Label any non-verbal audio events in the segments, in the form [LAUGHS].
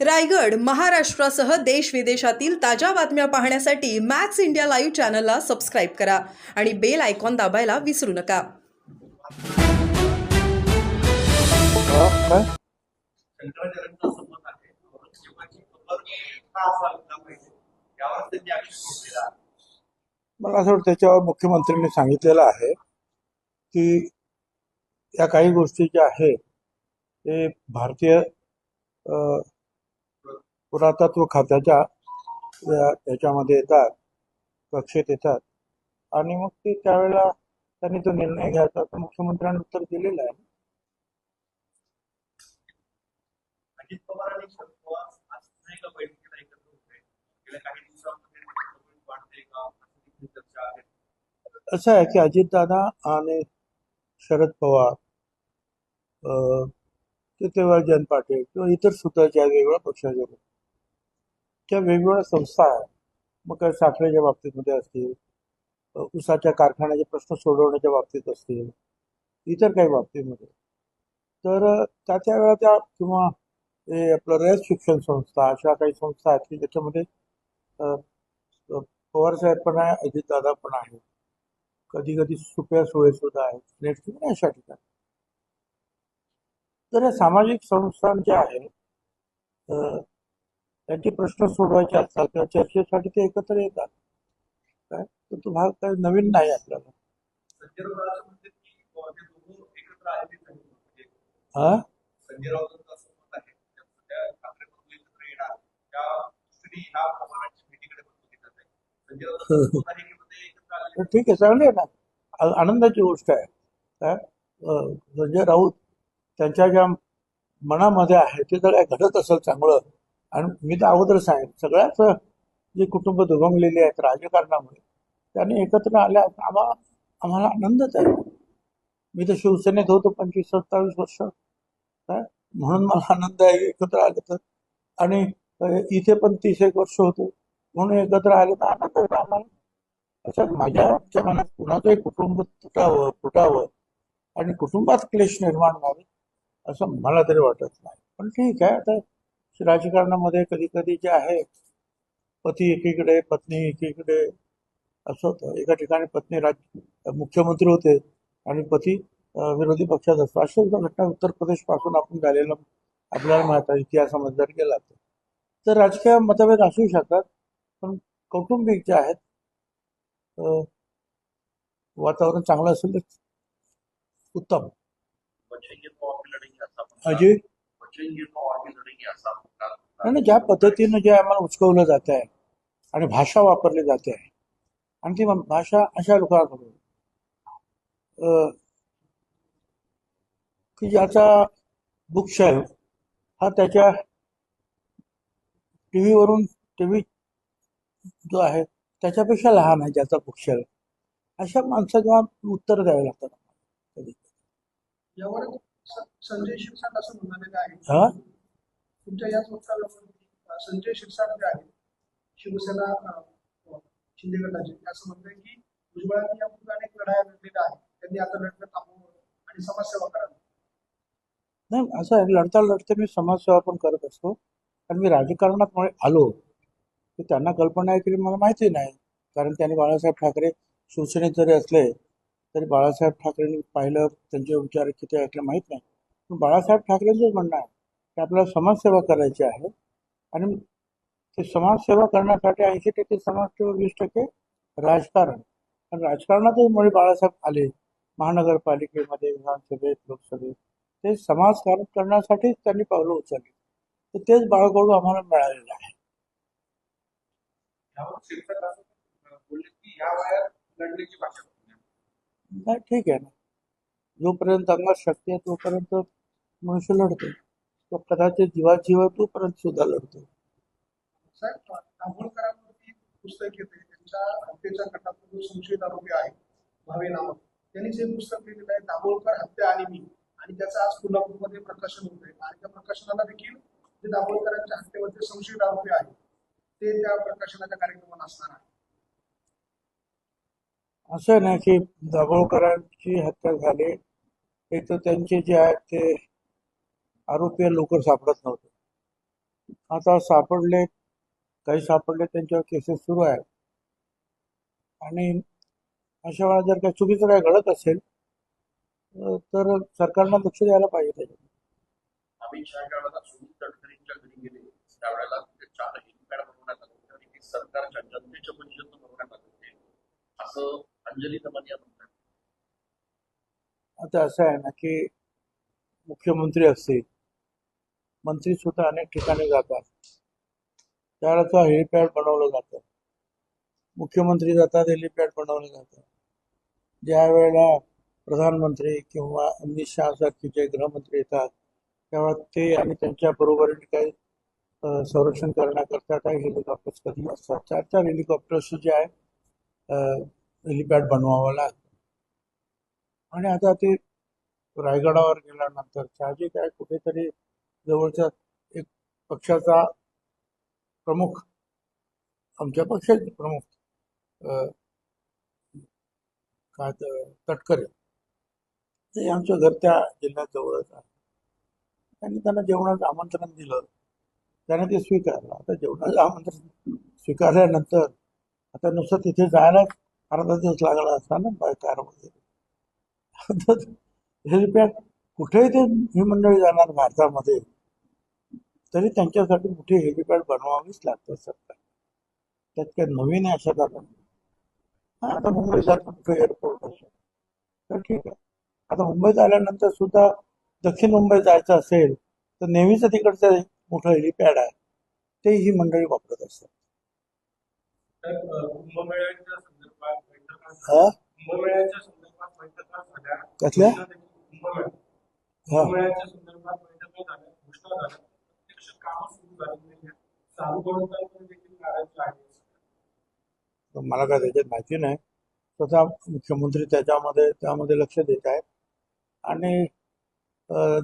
रायगड महाराष्ट्रासह देश विदेशातील ताज्या बातम्या पाहण्यासाठी मॅक्स इंडिया लाईव्ह चॅनलला सबस्क्राईब करा आणि बेल आयकॉन दाबायला विसरू नका. मला असं वाटतं त्याच्यावर मुख्यमंत्र्यांनी सांगितलेलं आहे की या काही गोष्टी ज्या आहेत ते भारतीय पुरातत्व खात्याच्या या- याच्यामध्ये येतात कक्षेत येतात. आणि मग ते त्यावेळेला त्यांनी तो निर्णय घ्यायचा. तर मुख्यमंत्र्यांनी उत्तर दिलेलं आहे. असं आहे. की अजितदादा आणि शरद पवार ते तेव्हा जयंत पाटील किंवा इतर सुद्धा ज्या वेगवेगळ्या पक्षाचे लोक, त्या वेगवेगळ्या संस्था आहेत. मग साखरेच्या बाबतीमध्ये असतील उसाच्या कारखान्याचे प्रश्न सोडवण्याच्या बाबतीत असतील इतर काही बाबतीमध्ये. तर त्या त्या वेळा त्या किंवा हे आपलं रयत शिक्षण संस्था अशा काही संस्था आहेत की ज्याच्यामध्ये पवार साहेब पवारसाहेब पण आहे अजितदादा पण आहे कधी कधी सुप्या सोय सुद्धा आहेत नेट किंवा अशा ठिकाणी. तर या सामाजिक संस्थांच्या आहेत त्यांचे प्रश्न सोडवायचे असतात किंवा चर्चेसाठी ते एकत्र येतात. काय? तर तो भाग काही नवीन नाही आपल्याला. म्हणजे हा? ठीक आहे चांगले आहे ना. आनंदाची गोष्ट आहे. काय? संजय राऊत त्यांच्या ज्या मनामध्ये आहे ते जर काय घडत असेल चांगलं आणि मी तर अगोदर साहेब सगळ्याच जे कुटुंब दुभंगलेले आहेत राजकारणामुळे त्यांनी एकत्र आल्या आम्हाला आम्हाला आनंदच आहे. मी तर शिवसेनेत होतो पंचवीस सत्तावीस वर्ष. काय म्हणून मला आनंद आहे एकत्र आले तर. आणि इथे पण तीस एक वर्ष होतो. म्हणून एकत्र आले तर आनंद आहे आम्हाला. असं माझ्या मनात कुणाचंही कुटुंब तुटावं फुटावं आणि कुटुंबात क्लेश निर्माण व्हावे असं मला तरी वाटत नाही. पण ठीक आहे आता राजकारणामध्ये कधी कधी जे आहे पती एकीकडे पत्नी एकीकडे असं होतं. एका ठिकाणी पत्नी राज मुख्यमंत्री होते आणि पती विरोधी पक्षात असतो. अशा सुद्धा घटना उत्तर प्रदेशपासून आपण झालेलं आपल्याला माहीत आहे इतिहासामध्ये जर गेला तर. राजकीय मतभेद असू शकतात पण कौटुंबिक जे आहेत वातावरण चांगलं असेल तर उत्तम. बचेंगे आणि ज्या पद्धतीनं जे आम्हाला उचकवलं जात आहे आणि भाषा वापरली जाते आहे आणि ती भाषा अशा लोकांकडून. की ज्याचा बुकशेल्फ हा त्याच्या टी व्हीवरून टी व्ही जो आहे त्याच्यापेक्षा लहान आहे ज्याचा बुकशेल्फ अशा माणसाला उत्तर द्यावे लागतात. तुमच्या याच वक्तव्यावरती संजय शिरसाट जे आहे. शिवसेना शिंदे गटाचे. ते असं म्हणतंय की भुजबळांनी यापूर्वी अनेक लढाया लढलेल्या आहेत. त्यांनी आता लढणं थांबवलं आणि समाजसेवा करावी. नाही असं आहे लढता लढता मी समाजसेवा पण करत असतो. कारण मी राजकारणात आलो तर त्यांना कल्पना आहे की मला माहिती नाही. कारण त्यांनी बाळासाहेब ठाकरे शिवसेनेत जरी असले तरी बाळासाहेब ठाकरेंनी पाहिलं त्यांचे विचार किती ऐकले माहीत नाही. पण बाळासाहेब ठाकरेंचंच म्हणणं आहे. की आपल्याला समाजसेवा करायची आहे. आणि ते समाजसेवा करण्यासाठी ऐंशी टक्के समाजसेवा वीस टक्के राजकारण. आणि राजकारणातच मुळे बाळासाहेब आले. महानगरपालिकेमध्ये विधानसभेत लोकसभेत. ते समाजकारण करण्यासाठीच त्यांनी पावलं उचलली. तर तेच बाळकडू आम्हाला मिळालेलं आहे. नाही ठीक आहे ना. जोपर्यंत अंगात शक्ती आहे तोपर्यंत मनुष्य लढतो तो कदाचित जीव आहे तोपर्यंत सुद्धा लढतो. पुस्तक येते त्यांच्या हत्येच्या गटातून जो संशयित आरोपी आहे भावे नामक त्यांनी जे पुस्तक लिहिलेलं आहे दाभोळकर हत्या आणि मी आणि त्याचं आज कोल्हापूरमध्ये प्रकाशन होत आहे. आणि त्या प्रकाशनाला देखील जे दाभोळकरांच्या हत्येवरचे संशयित आरोपी आहेत ते त्या प्रकाशनाच्या कार्यक्रमाला असणार आहे असं नाही की दाभोळकरांची हत्या झाली एक तर त्यांचे जे आहेत ते आरोपी लवकर सापडत नव्हते. आता सापडले काही सापडले त्यांच्यावर केसेस सुरू आहेत. आणि अशा वेळा जर काही चुकीचं काही घडत असेल तर सरकारनं लक्ष द्यायला पाहिजे त्याच्यात अमित शहा ज्या वेळेला सुनील तटकरेंच्या घरी गेले. त्यावेळेला तिथे चार हेलिपॅड बनवण्यात आले होते आणि ते सरकारच्या जनतेच्या परिषदेनं बनवण्यात आले होते असं अंजली दमनिया म्हणतात. आता असं आहे ना की मुख्यमंत्री असतील मंत्री सुद्धा अनेक ठिकाणी जातात. त्यावेळेला हेलिपॅड बनवलं जातं. मुख्यमंत्री जातात हेलिपॅड बनवलं जातं. ज्या वेळेला प्रधानमंत्री किंवा अमित शहा सारखे जे गृहमंत्री येतात तेव्हा ते आणि त्यांच्या बरोबरीने काही संरक्षण करण्याकरता काही हेलिकॉप्टर्स कधी असतात. चार चार हेलिकॉप्टर्स जे आहे हेलिपॅड बनवावं लागतं. आणि आता ते रायगडावर गेल्यानंतर साहजिक आहे कुठेतरी जवळचा एक पक्षाचा प्रमुख आमच्या पक्षाचे प्रमुख काय तटकरे. ते आमच्या घर त्या जिल्ह्यात जवळच आहे त्यांनी त्यांना जेवणाचं आमंत्रण दिलं. त्याने ते स्वीकारलं. आता जेवणाचं आमंत्रण स्वीकारल्यानंतर आता नुसतं तिथे जायला अर्धा दिवस लागला असताना बाय कार वगैरे. हेलिपॅड कुठेही ते ही मंडळी जाणार भारतामध्ये. तरी त्यांच्यासाठी मोठी हेलिपॅड बनवावीच लागतं सरकार. त्यात काही नवीन आहे अशा जागा हा आता मुंबईसारखं कुठे एअरपोर्ट असेल तर ठीक आहे. आता मुंबईत आल्यानंतर सुद्धा दक्षिण मुंबईत जायचं असेल तर नेहमीच तिकडचं मोठं हेलिपॅड आहे. ते ही मंडळी वापरत असतात. कुंभमेळ्याच्या संदर्भात बैठका हा कुंभमेळ्याच्या संदर्भात बैठका झाल्या कसल्या? कुंभमेळा हा कुंभमेळ्याच्या संदर्भात बैठका झाल्या घोषणा झाल्या प्रत्यक्ष कामं सुरू झाली नाही चालू गणतंत्र देखील करायचं आहे तर मला काय त्याच्यात माहिती नाही. स्वतः मुख्यमंत्री त्याच्यामध्ये त्यामध्ये लक्ष देत आहेत. आणि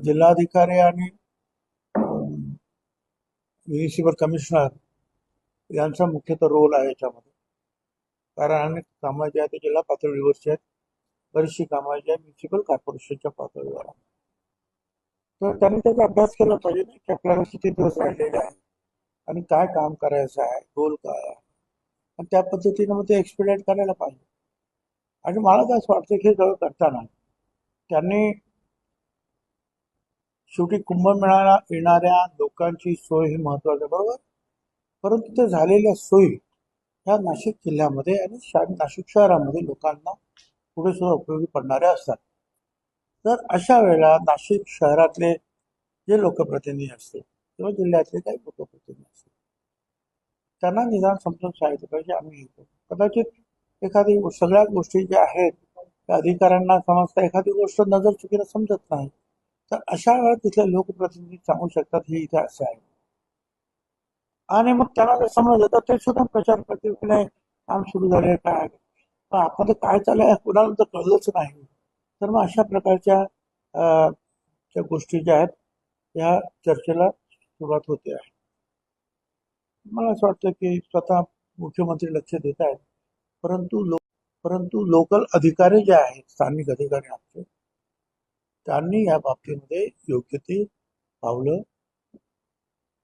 जिल्हाधिकारी आणि म्युनिसिपल कमिशनर यांचा मुख्यतः रोल आहे याच्यामध्ये. कारण अनेक कामं जी आहेत ते जिल्हा पातळीवरची आहेत. बरीचशी कामं जी आहेत म्युन्सिपल कॉर्पोरेशनच्या पातळीवर आहेत. तर त्यांनी त्याचा अभ्यास केला पाहिजे की आपल्याला किती दिवस राहिलेले आहे आणि काय काम करायचं आहे गोल काय आहे. आणि त्या पद्धतीनं मग ते एक्सपिरियट करायला पाहिजे. आणि मला काय असं वाटतं की सगळं करताना त्यांनी शेवटी कुंभमेळ्याला येणाऱ्या लोकांची सोय ही महत्वाची बरोबर? परंतु ते झालेल्या सोयी ह्या नाशिक जिल्ह्यामध्ये आणि शा- नाशिक शहरामध्ये लोकांना पुढे सुद्धा उपयोगी पडणाऱ्या असतात. तर अशा वेळेला नाशिक शहरातले जे लोकप्रतिनिधी असतील किंवा जिल्ह्यातले काही लोकप्रतिनिधी असतील. त्यांना निदान समजून सांगितलं पाहिजे आम्ही हे कदाचित एखादी सगळ्या गोष्टी ज्या आहेत त्या अधिकाऱ्यांना समजता एखादी गोष्ट नजर चुकीला समजत नाही तर अशा वेळेला तिथले लोकप्रतिनिधी सांगू शकतात हे इथे असे आहे. आणि मग त्यांना जर समजलं तर ते सुद्धा प्रचार करतील की नाही काम सुरू झाले काय पण आपण काय चाललंय कुणाला तर कळलंच नाही. तर मग अशा प्रकारच्या अं, ज्या गोष्टी ज्या आहेत या चर्चेला सुरुवात होते आहे. मला असं वाटतं की स्वतः मुख्यमंत्री लक्ष देत आहेत. परंतु लो परंतु लोकल अधिकारी जे आहेत स्थानिक अधिकारी आमचे त्यांनी या बाबतीमध्ये योग्य ते पावलं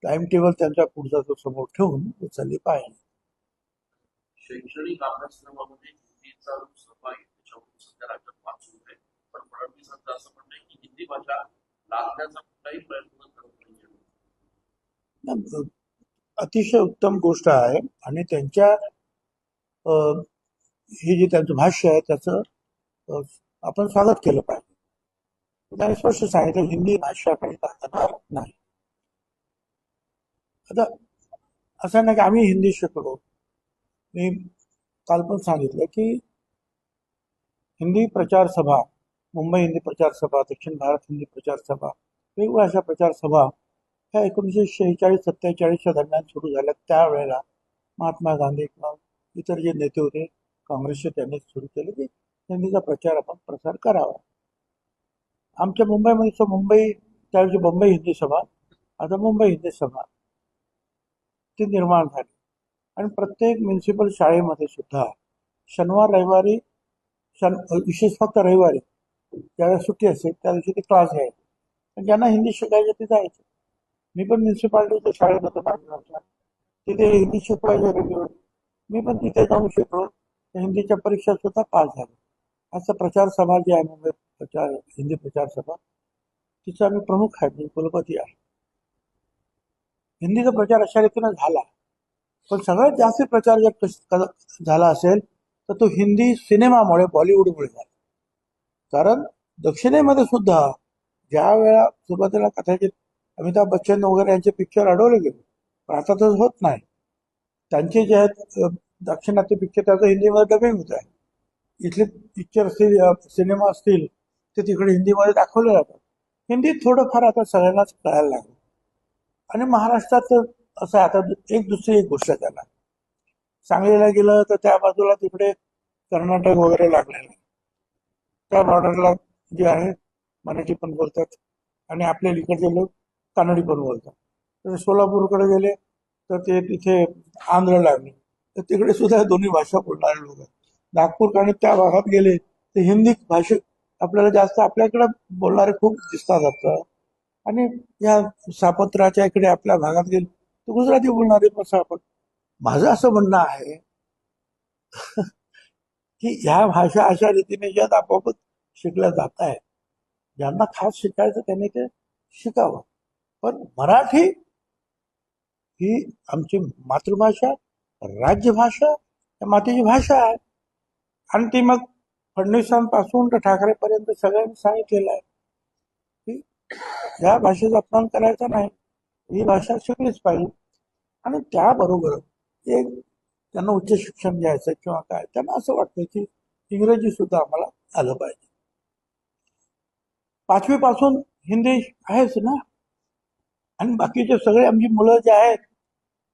टाइम टेबल त्यांच्या पुढचा तो समोर ठेवून उचलली पाहिजे शैक्षणिक अभ्यासक्रमामध्ये हिंदीचा सहभाग आहे त्याच्यावरून सध्या राज्यात वाचू सुरू आहे. पण फडणवीसांचं असं म्हणणं आहे की हिंदी भाषा लादण्याचा कुठलाही प्रयत्न करत नाही अतिशय उत्तम गोष्ट आहे. आणि त्यांच्या हे जे त्यांचं भाष्य आहे त्याचं आपण स्वागत केलं पाहिजे. त्यांनी स्पष्ट सांगितलं हिंदी भाषा नाही. आता असं नाही की आम्ही हिंदी शिकलो. मी काल पण सांगितलं की हिंदी प्रचार सभा मुंबई हिंदी प्रचार सभा दक्षिण भारत हिंदी प्रचार सभा वेगवेगळ्या अशा प्रचार सभा ह्या एकोणीसशे शेहेचाळीस सत्तेचाळीसच्या दरम्यान सुरू झाल्या. त्यावेळेला महात्मा गांधी किंवा इतर जे नेते होते काँग्रेसचे त्यांनी सुरू केले. की त्यांनीचा प्रचार आपण प्रसार करावा. आमच्या मुंबईमध्ये मुंबई त्यावेळी मुंबई हिंदी सभा. आता मुंबई हिंदी सभा. ती निर्माण झाली. आणि प्रत्येक म्युन्सिपल शाळेमध्ये सुद्धा शनिवार रविवारी शन विशेष फक्त रविवारी ज्यावेळेस सुट्टी असेल त्या दिवशी ते क्लास घ्यायचे. ज्यांना हिंदी शिकायचे ते जायचे. मी पण म्युन्सिपाल्टीच्या शाळेत होतो होता. तिथे हिंदी शिकवायचे रेग्युलर मी पण तिथे जाऊन शिकलो. हिंदीच्या परीक्षा सुद्धा पास झालो. असं प्रचार सभा जी आहे मुंबई प्रचार हिंदी प्रचार सभा तिचा मी प्रमुख आहे मी कुलपती आहे. हिंदीचा प्रचार अशा रीतीनं झाला. पण सगळ्यात जास्त प्रचार जर झाला असेल तर तो हिंदी सिनेमामुळे बॉलिवूडमुळे झाला. कारण दक्षिणेमध्ये सुद्धा ज्या वेळा सुरुवातीला कथाचित अमिताभ बच्चन वगैरे यांचे पिक्चर अडवले गेले. पण आता तसं होत नाही. त्यांचे जे आहेत अ, दाक्षिणात्य पिक्चर त्याचं हिंदीमध्ये डबिंग होत आहे. इथले पिक्चर असतील सिनेमा असतील ते तिकडे हिंदीमध्ये दाखवले जातात. हिंदीत थोडंफार आता सगळ्यांनाच कळायला लागलं. आणि महाराष्ट्रात असं आता एक दुसरी एक गोष्ट त्याला सांगलीला गेलं तर त्या बाजूला तिकडे कर्नाटक वगैरे लागलेलं आहे. त्या बॉर्डरला जे आहे मराठी पण बोलतात. आणि आपल्या इकडचे लोक कानडी पण बोलतात तर सोलापूरकडे गेले तर ते तिथे आंध्र लागले. तर तिकडे सुद्धा दोन्ही भाषा बोलणारे लोक आहेत. नागपूर आणि त्या भागात गेले तर हिंदी भाषे आपल्याला जास्त आपल्याकडे बोलणारे खूप दिसतात आता. आणि या सापत्राच्या इकडे आपल्या भागात गेले तर गुजराती बोलणारे पण सापत माझं असं म्हणणं आहे [LAUGHS] की ह्या भाषा अशा रीतीने ज्यात आपोआपच शिकल्या जात आहे ज्यांना खास शिकायचं त्यांनी ते शिकावं. पण मराठी ही आमची मातृभाषा राज्यभाषा या मातेची भाषा आहे. आणि ती मग फडणवीसांपासून तर ठाकरेपर्यंत सगळ्यांनी सांगितलेलं आहे की या भाषेचा अपमान करायचा नाही. ही भाषा शिकलीच पाहिजे. आणि त्याबरोबर एक त्यांना उच्च शिक्षण घ्यायचं किंवा काय त्यांना असं वाटतं की इंग्रजी सुद्धा आम्हाला आलं पाहिजे. पाचवीपासून हिंदी आहेच ना? आणि बाकीचे सगळे आमची मुलं जे आहेत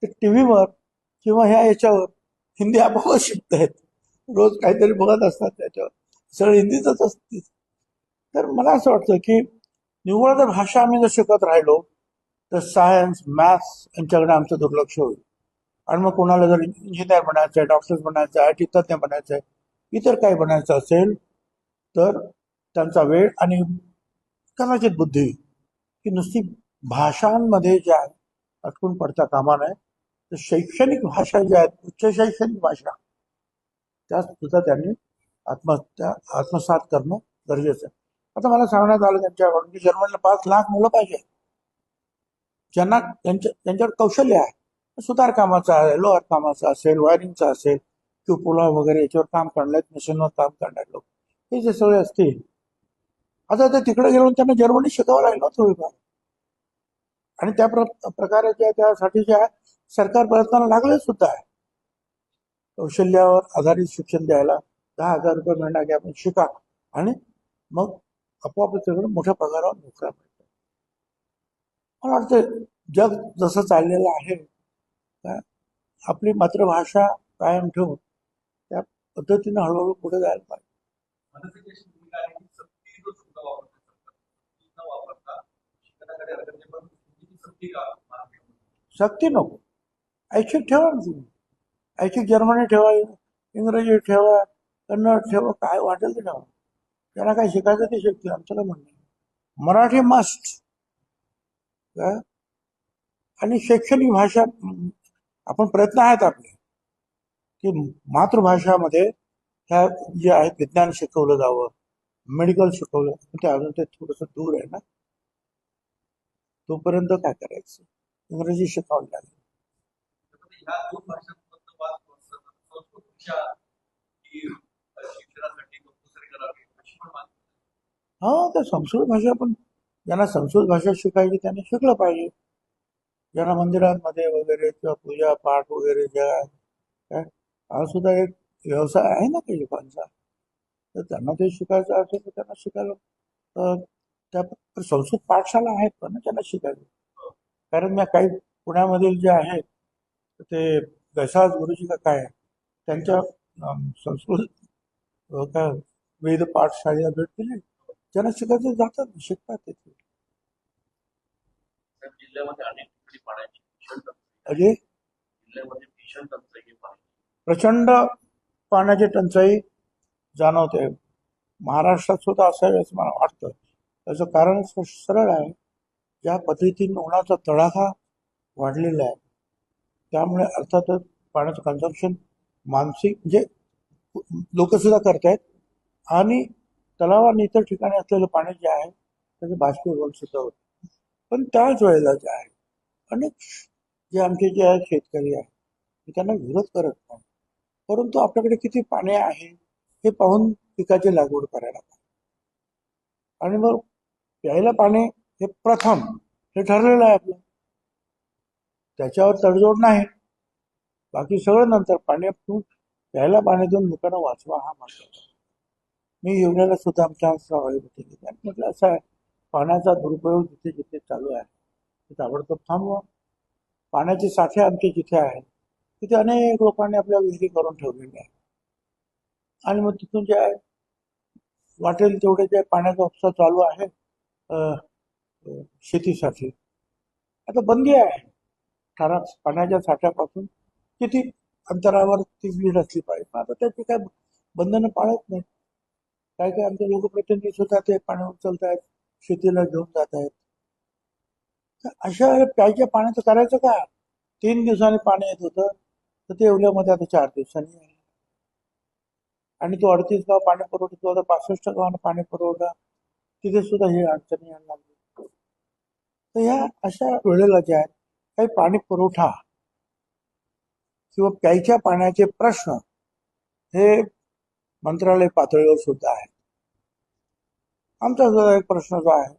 ते टी व्हीवर किंवा ह्या याच्यावर हिंदी आपोआप शिकत आहेत. रोज काहीतरी बघत असतात त्याच्यावर. सगळं हिंदीतच असते तर मला असं वाटतं की निव्वळ जर भाषा आम्ही जर शिकत राहिलो तर सायन्स मॅथ्स यांच्याकडे आमचं दुर्लक्ष होईल. आणि मग कोणाला जर इंजिनियर बनायचं आहे डॉक्टर बनायचं आहे आय टी तज्ज्ञ बनायचं आहे इतर काही बनायचं असेल तर त्यांचा वेळ आणि कदाचित बुद्धी की नुसती भाषांमध्ये ज्या अटकून पडता कामा नये तर शैक्षणिक भाषा ज्या आहेत उच्च शैक्षणिक भाषा त्या सुद्धा त्यांनी आत्महत्या आत्मसात करणं गरजेचं आहे. आता मला सांगण्यात आलं त्यांच्याकडून की जर्मनीला पाच लाख मुलं पाहिजे. ज्यांना त्यांच्या त्यांच्यावर कौशल्य आहे. सुतार कामाचं आहे लोहार कामाचं असेल वायरिंगचं असेल किंवा पुला वगैरे याच्यावर काम करणारे मशीनवर काम करणार लोक. हे जे सगळे असतील आता ते तिकडे गेलो त्यांना जर्मनी शिकावं लागलं थोडीफार? आणि त्या प्र- त्यासाठी त्या त्यासाठीच्या सरकार प्रयत्नाला लागले सुद्धा आहे. कौशल्यावर आधारित शिक्षण द्यायला दहा हजार रुपये मिळणार की आपण शिका आणि मग आपोआप सगळं मोठ्या पगारावर नोकऱ्या मिळतात. मला वाटतं जग जसं चाललेलं आहे आपली मातृभाषा कायम ठेवून त्या पद्धतीनं हळूहळू पुढे जायला पाहिजे मनसेची अशी भूमिका आहे की सक्ती नको. ऐच्छिक ठेवा ना तुम्ही. ऐच्छिक जर्मनी ठेवा इंग्रजी ठेवा कन्नड ठेवा काय वाटेल ते ठेवा. त्यांना काय शिकायचं ते शिकते आमचं म्हणणं मराठी मस्ट आणि शैक्षणिक भाषा आपण प्रयत्न आहेत आपले. की मातृभाषामध्ये ह्या जे आहेत विज्ञान शिकवलं जावं मेडिकल शिकवलं ते अजून ते थोडंसं दूर आहे ना. तोपर्यंत काय करायचं? इंग्रजी शिकावं लागेल. ही तर संस्कृत भाषा पण ज्यांना संस्कृत भाषा शिकायची त्यांनी शिकलं पाहिजे. ज्यांना मंदिरांमध्ये वगैरे किंवा पूजा पाठ वगैरे ज्या काय हा सुद्धा एक व्यवसाय आहे ना काही लोकांचा. तर त्यांना ते शिकायचं असेल तर त्यांना शिकायला त्या संस्कृत पाठशाला आहेत पण त्यांना शिकायचं. कारण मी काही पुण्यामधील जे आहेत ते गैसाज गुरुजी का काय त्यांच्या संस्कृत काय वेद पाठशाळेला भेट दिली. ज्यांना शिकायचं जातात शिकतात तिथे टंचाई. अजय? प्रचंड पाण्याची टंचाई जाणवते. महाराष्ट्रात सुद्धा असावी असं मला वाटतं. त्याचं कारण सरळ आहे. ज्या पद्धतीने उन्हाचा तडाखा वाढलेला आहे त्यामुळे अर्थातच पाण्याचं कन्झम्पशन मानसिक म्हणजे लोकसुद्धा करत करतायत आणि तलाव आणि इतर ठिकाणी असलेलं पाणी जे आहे त्याचं बाष्पीभवन सुद्धा होतं. पण त्याच वेळेला जे आहे अनेक जे आमचे जे आहेत शेतकरी आहेत ते त्यांना विरोध करत नाही. परंतु आपल्याकडे किती पाणी आहे हे पाहून पिकाची लागवड करायला पाहिजे. आणि मग प्यायला पाणी हे प्रथम हे ठरलेलं आहे आपलं. त्याच्यावर तडजोड नाही. बाकी सगळं नंतर पाणी तू प्यायला पाणी देऊन लोकांना वाचवा हा महत्त्वाचा मी येवण्याला सुद्धा आमच्या सहभागी म्हटलं असं आहे पाण्याचा दुरुपयोग जिथे जिथे चालू आहे ते ताबडतोब थांबवा. पाण्याचे साठे आमचे जिथे आहेत तिथे अनेक लोकांनी आपल्या विहिरी करून ठेवलेल्या आहेत. आणि मग तिथून जे आहे वाटेल तेवढे जे पाण्याचा उपसा चालू आहे शेतीसाठी. आता बंदी आहे. कारण पाण्याच्या साठ्यापासून किती अंतरावर ती वीज असली पाहिजे. आता त्याची काय बंधनं पाळत नाही. काय काय आमचे लोकप्रतिनिधी सुद्धा ते पाणी उचलत आहेत शेतीला घेऊन जात आहेत अशा प्यायच्या पाण्याचं करायचं का? तीन दिवसांनी पाणी येत होतं तर ते एवढ्यामध्ये आता चार दिवसांनी आणि तो अडतीस गाव पाणी पुरवठा तो आता पासष्ट गावांना पाणी पुरवठा तिथे सुद्धा हे अडचणी यायला लागली. तर ह्या अशा वेळेला ज्या आहेत काही पाणी पुरवठा किंवा प्यायच्या पाण्याचे प्रश्न हे मंत्रालय पातळीवर सुद्धा आहेत. आमचा जो एक प्रश्न जो आहे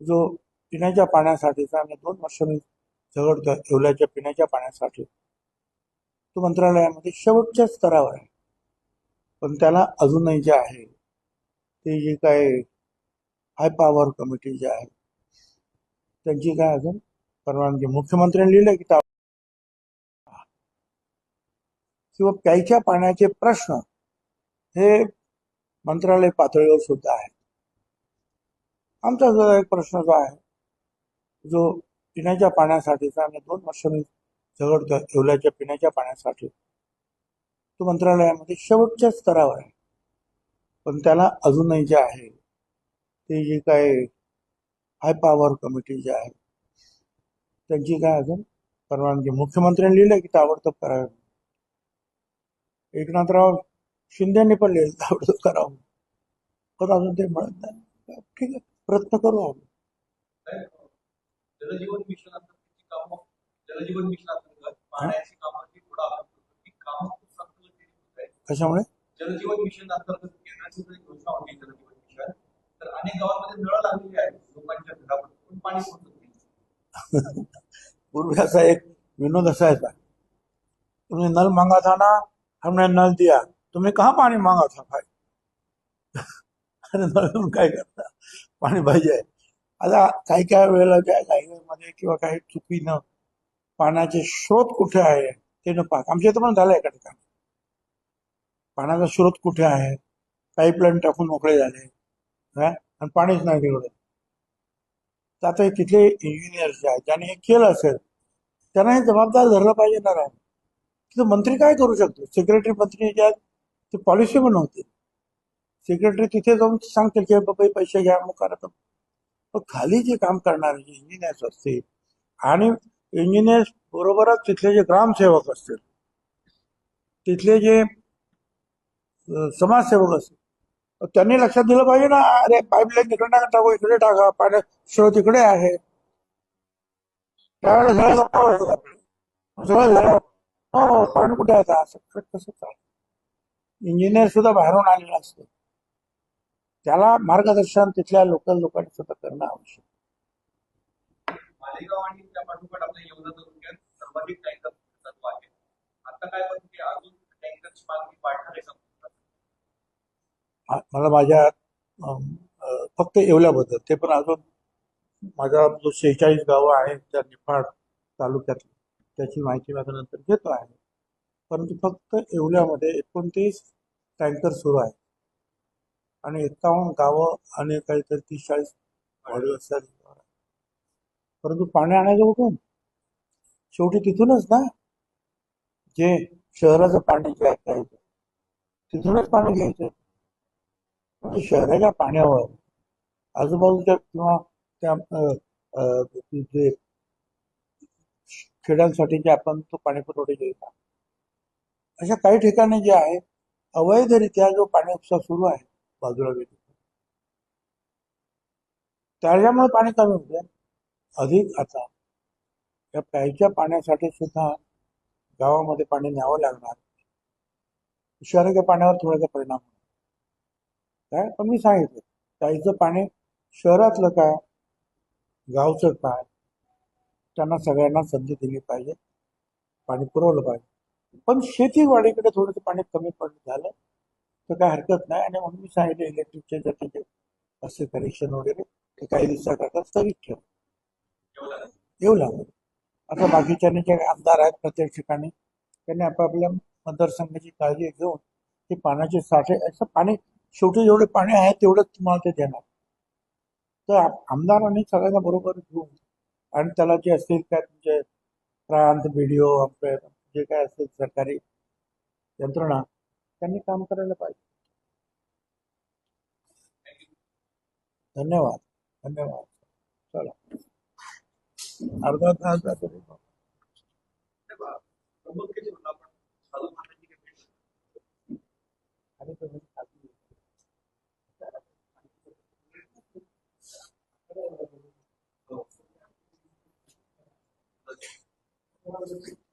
जो पिण्याच्या पाण्यासाठीचा आम्ही दोन वर्ष मी झगडतो ठेवल्याच्या पिण्याच्या पाण्यासाठी तो मंत्रालयामध्ये शेवटच्या स्तरावर आहे. पण त्याला अजूनही जे आहे ते जे काय हाय पॉवर कमिटी जे आहे त्यांची काय अजून परवानगी? मुख्यमंत्र्यांनी लिहिलं की किंवा प्यायच्या पाण्याचे प्रश्न हे मंत्रालय पातळीवर सुद्धा आहे आमचा जो एक प्रश्न जो आहे जो पिण्याच्या पाण्यासाठीचा आम्ही दोन वर्ष मी झगडतोय ठेवल्याच्या पिण्याच्या पाण्यासाठी तो मंत्रालयामध्ये शेवटच्या स्तरावर आहे. पण त्याला अजूनही जे आहे ते जे काय हाय पॉवर कमिटी जे आहे त्यांची काय अजून परवानगी? मुख्यमंत्र्यांनी लिहिलंय की ताबडतोब करावं एकनाथराव शिंदेनी पण लिहिलं ताबडतोब करावं पण अजून ते म्हणत नाही. ठीक आहे प्रयत्न करू जलजीवन मिशन जलजीवन मिशन आहेत. कशामुळे? जलजीवन मिशन अंतर्गत केंद्राची योजना होती अनेक गावांमध्ये नळ लागलेले आहेत लोकांच्या घरावर पण पाणी पोहोचत नाही? [LAUGHS] पूर्वी असा एक विनोद असायचा तुम्ही नल मांगा था ना हमने नल दिया. तुम्ही कहा पाणी मांगा था भाई? [LAUGHS] अरे नळ काय करता? पाणी पाहिजे. आता काही काही वेळेला काय मध्ये किंवा काही चुकीनं पाण्याचे स्रोत कुठे आहे ते न पाहत. आमच्या इथं पण झालं एका ठिकाणी. पाण्याचा स्रोत कुठे आहे? पाईपलाईन टाकून मोकळे झाले. काय आणि पाणीच नाही तिकडे तर आता हे तिथले इंजिनियर्स जे आहेत ज्याने हे केलं असेल त्यांना हे जबाबदार धरलं पाहिजे ना राव. तिथं मंत्री काय करू शकतो? सेक्रेटरी मंत्री जे आहेत ते पॉलिसी बनवतील सेक्रेटरी तिथे जाऊन सांगतील की बाबा हे पैसे घ्या मग करा. मग खाली जे काम करणारे जे इंजिनियर्स असतील आणि इंजिनियर्स बरोबरच तिथले जे ग्रामसेवक असतील तिथले जे समाजसेवक असतील त्यांनी लक्षात दिलं पाहिजे ना अरे पाईपलाईन तिकडे टाका टाकू इकडे टाका पाण्या स्रोत इकडे आहे. त्यावेळेस झालं. हो, हो पाणी कुठे आहे आता? असं कसं चालेल इंजिनियर सुद्धा बाहेरून आलेला असतो. त्याला मार्गदर्शन तिथल्या लोकल लोकांनी सुद्धा करणं आवश्यक. मालेगाव आणि त्या मला माझ्या फक्त येवल्याबद्दल ते पण अजून माझा जो शेहेचाळीस गावं आहेत त्या निफाड तालुक्यात त्याची माहिती माझ्या नंतर घेतो आहे. परंतु फक्त येवल्यामध्ये एकोणतीस टँकर सुरू आहे आणि एकावन्न गावं आणि काहीतरी तीस चाळीस परंतु पाणी आणायचं कुठून? शेवटी तिथूनच ना? जे शहराचं पाणी जे आहे तिथूनच पाणी घ्यायचं. म्हणजे शहराच्या पाण्यावर आजूबाजूच्या किंवा त्या जे खेड्यांसाठी जे आपण तो पाणी पुरवठे योजना. अशा काही ठिकाणी जे आहे अवैधरित्या जो पाणी उपसा सुरू आहे बाजूला वेगळी त्याच्यामुळे पाणी कमी होते अधिक आता या प्यायच्या पाण्यासाठी सुद्धा गावामध्ये पाणी न्यावं लागणार. शहराच्या पाण्यावर थोडासा परिणाम होतो काय? पण मी सांगितलं प्यायचं पाणी शहरातलं काय? गावचं काय? त्यांना सगळ्यांना संधी दिली पाहिजे. पाणी पुरवलं पाहिजे. पण शेतीवाडीकडे थोडंसं पाणी कमी पडलं झालं तर काय हरकत नाही. आणि म्हणून मी सांगितलं इलेक्ट्रिकचे जर जे असे कनेक्शन वगैरे ते काही दिवसाकरता स्थगित ठेव. येऊ लागलं आता बाकीच्याने जे आमदार आहेत प्रत्येक ठिकाणी त्यांनी आपापल्या मतदारसंघाची काळजी घेऊन ते पाण्याचे साठे असं पाणी शेवटी जेवढे पाणी आहे तेवढंच तुम्हाला ते देणार. तर आमदारांनी सगळ्यांना बरोबर घेऊन आणि त्याला जे असतील काय तुमचे प्रांत बीडीओ जे काय असतील सरकारी यंत्रणा त्यांनी काम करायला पाहिजे. धन्यवाद. धन्यवाद. चला. अर्धा तास was a big